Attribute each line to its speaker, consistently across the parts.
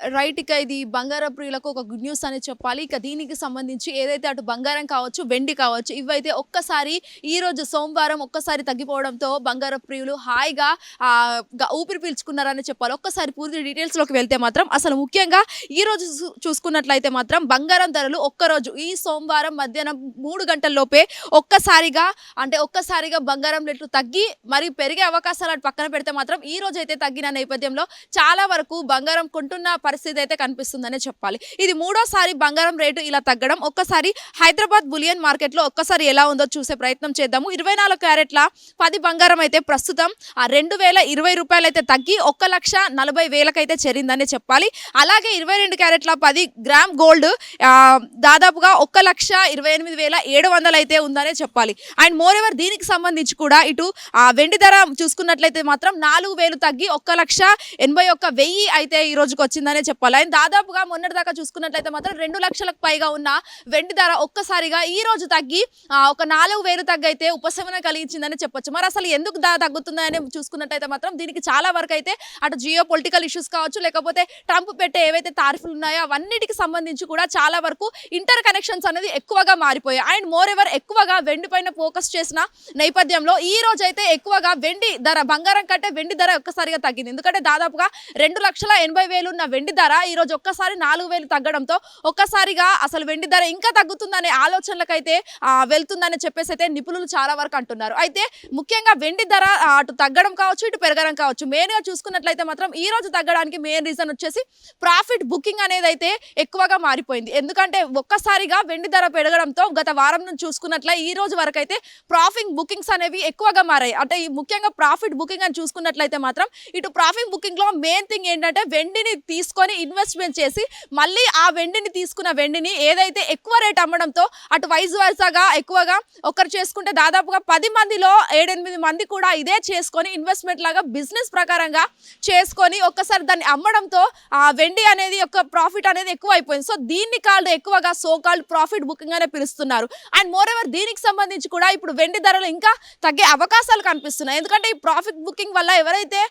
Speaker 1: Right ఇక ఇది బంగారం ప్రియులకు ఒక గుడ్ న్యూస్ అనేది చెప్పాలి. ఇక దీనికి సంబంధించి ఏదైతే అటు బంగారం కావచ్చు వెండి కావచ్చు ఇవైతే ఒక్కసారి ఈ రోజు సోమవారం ఒక్కసారి తగ్గిపోవడంతో బంగారం ప్రియులు హాయిగా ఊపిరి పీల్చుకున్నారని చెప్పాలి. ఒక్కసారి పూర్తి డీటెయిల్స్లోకి వెళ్తే మాత్రం అసలు ముఖ్యంగా ఈ రోజు చూ- చూసుకున్నట్లయితే మాత్రం బంగారం ధరలు ఒక్కరోజు ఈ సోమవారం మధ్యాహ్నం మూడు గంటల లోపే ఒక్కసారిగా అంటే ఒక్కసారిగా బంగారం రేట్లు తగ్గి మరి పెరిగే అవకాశాలు అటు పక్కన పెడితే మాత్రం ఈ రోజు అయితే తగ్గిన నేపథ్యంలో చాలా వరకు బంగారం కొంటున్న పరిస్థితి అయితే కనిపిస్తుందనే చెప్పాలి. ఇది మూడోసారి బంగారం రేటు ఇలా తగ్గడం ఒక్కసారి హైదరాబాద్ బులియన్ మార్కెట్లో ఒక్కసారి ఎలా ఉందో చూసే ప్రయత్నం చేద్దాము. ఇరవై నాలుగు క్యారెట్ల పది బంగారం అయితే ప్రస్తుతం ఆ రెండు వేల ఇరవై రూపాయలు అయితే తగ్గి ఒక్క లక్ష నలభై వేలకైతే చేరిందనే చెప్పాలి. అలాగే ఇరవై రెండు క్యారెట్ల పది గ్రామ్ గోల్డ్ దాదాపుగా ఒక్క లక్ష ఇరవై ఎనిమిది వేల ఏడు వందలు అయితే ఉందనే చెప్పాలి. అండ్ మోర్ ఎవర్ దీనికి సంబంధించి కూడా ఇటు ఆ వెండి ధర చూసుకున్నట్లయితే మాత్రం నాలుగు వేలు తగ్గి ఒక్క లక్ష ఎనభై ఒక్క వెయ్యి అయితే ఈ రోజుకి వచ్చిందని చెప్పాలి. అండ్ దాదాపుగా మొన్నటి దాకా చూసుకున్నట్లయితే మాత్రం రెండు లక్షలకు పైగా ఉన్న వెండి ధర ఒక్కసారిగా ఈ రోజు తగ్గి ఒక నాలుగు వేలు తగ్గైతే ఉపశమనం కలిగించిందని చెప్పొచ్చు. మరి అసలు ఎందుకు దా తగ్గుతుందని చూసుకున్నట్టయితే మాత్రం దీనికి చాలా వరకు అయితే అటు జియో పొలిటికల్ ఇష్యూస్ కావచ్చు లేకపోతే ట్రంప్ పెట్టే ఏవైతే తారీఫులు ఉన్నాయో అవన్నిటికి సంబంధించి కూడా చాలా వరకు ఇంటర్ కనెక్షన్స్ అనేది ఎక్కువగా మారిపోయాయి. అండ్ మోర్ ఎవర్ ఎక్కువగా వెండి పైన ఫోకస్ చేసిన నేపథ్యంలో ఈ రోజు అయితే ఎక్కువగా వెండి ధర బంగారం కంటే వెండి ధర ఒక్కసారిగా తగ్గింది. ఎందుకంటే దాదాపుగా రెండు లక్షల ఎనభై వేలు ఉన్న వెండి వెండి ధర ఈ రోజు ఒక్కసారి నాలుగు వేలు తగ్గడంతో ఒక్కసారిగా అసలు వెండి ధర ఇంకా తగ్గుతుందనే ఆలోచనలకైతే వెళ్తుందని చెప్పేసి అయితే నిపుణులు చాలా వరకు అంటున్నారు. అయితే ముఖ్యంగా వెండి ధర అటు తగ్గడం కావచ్చు ఇటు పెరగడం కావచ్చు మెయిన్గా చూసుకున్నట్లయితే మాత్రం ఈ రోజు తగ్గడానికి మెయిన్ రీజన్ వచ్చేసి ప్రాఫిట్ బుకింగ్ అనేది అయితే ఎక్కువగా మారిపోయింది. ఎందుకంటే ఒక్కసారిగా వెండి ధర పెరగడంతో గత వారం నుంచి చూసుకున్నట్లే ఈ రోజు వరకు అయితే ప్రాఫిట్ బుకింగ్స్ అనేవి ఎక్కువగా మారాయి. అంటే ఈ ముఖ్యంగా ప్రాఫిట్ బుకింగ్ అని చూసుకున్నట్లయితే మాత్రం ఇటు ప్రాఫిట్ బుకింగ్లో మెయిన్ థింగ్ ఏంటంటే వెండిని తీసుకు తీసుకొని ఇన్వెస్ట్మెంట్ చేసి మళ్ళీ ఆ వెండిని తీసుకున్న వెండిని ఏదైతే ఎక్కువ రేట్ అమ్మడంతో అటు వైజ్ వైజాగా ఎక్కువగా ఒకరు చేసుకుంటే దాదాపుగా పది మందిలో ఏడెనిమిది మంది కూడా ఇదే చేసుకొని ఇన్వెస్ట్మెంట్ లాగా బిజినెస్ ప్రకారంగా చేసుకొని ఒక్కసారి దాన్ని అమ్మడంతో ఆ వెండి అనేది ఒక ప్రాఫిట్ అనేది ఎక్కువ అయిపోయింది సో దీన్ని కాళ్ళు ఎక్కువగా సో కాల్డ్ ప్రాఫిట్ బుకింగ్ అనే పిలుస్తున్నారు. అండ్ మోర్ ఎవర్ దీనికి సంబంధించి కూడా ఇప్పుడు వెండి ధరలు ఇంకా తగ్గే అవకాశాలు కనిపిస్తున్నాయి. ఎందుకంటే ఈ ప్రాఫిట్ బుకింగ్ వల్ల ఎవరైతే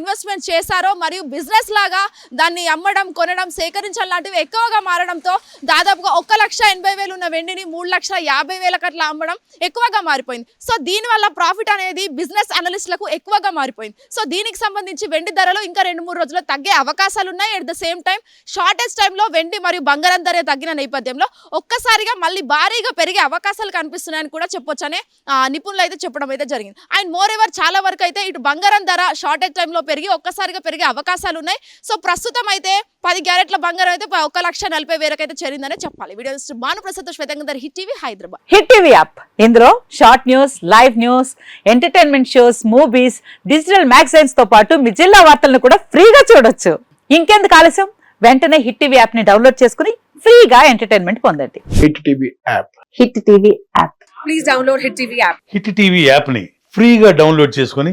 Speaker 1: ఇన్వెస్ట్మెంట్ చేశారో మరియు బిజినెస్ లాగా దాన్ని అమ్మడం కొనడం సేకరించడం లాంటివి ఎక్కువగా మారడంతో దాదాపుగా ఒక్క లక్ష ఎనభై వేలు ఉన్న వెండిని మూడు లక్షల యాభై వేలకు అట్లా అమ్మడం ఎక్కువగా మారిపోయింది. సో దీనివల్ల ప్రాఫిట్ అనేది బిజినెస్ అనలిస్టులకు ఎక్కువగా మారిపోయింది. సో దీనికి సంబంధించి వెండి ధరలు ఇంకా రెండు మూడు రోజుల్లో తగ్గే అవకాశాలు ఉన్నాయి. At the same time shortest టైంలో వెండి మరియు బంగారం ధర తగ్గిన నేపథ్యంలో ఒక్కసారిగా మళ్ళీ భారీగా పెరిగే అవకాశాలు కనిపిస్తున్నాయని కూడా చెప్పొచ్చనే నిపుణులు అయితే చెప్పడం అయితే జరిగింది. అండ్ మోర్ ఎవర్ చాలా వరకు అయితే ఇటు బంగారం ధర షార్టెస్ట్ టైంలో పెరిగి ఒక్కసారిగా పెరిగే అవకాశాలు ఉన్నాయి. సో ప్రస్తుతం అయితే పది క్యారెట్ల బంగారం అయితే ఒక లక్ష నలభై వేలకు అయితే చేరిందనే చెప్పాలి. Video Bhanuprasad శ్వేతంగర్ hit TV Hyderabad.
Speaker 2: Hit TV app. ఇందులో short news live news entertainment shows movies digital మ్యాగజైన్స్తో పాటు మీ జిల్లా వార్తలను కూడా ఫ్రీగా చూడొచ్చు. ఇంకెందుకు ఆలస్యం? వెంటనే హిట్ టీవీ యాప్ని డౌన్లోడ్ చేసుకుని ఫ్రీగా ఎంటర్టైన్మెంట్ పొందండి.
Speaker 3: Hit TV app.
Speaker 2: Hit TV app.
Speaker 4: Please download Hit TV app.
Speaker 5: Hit TV యాప్ని ఫ్రీగా డౌన్లోడ్ చేసుకొని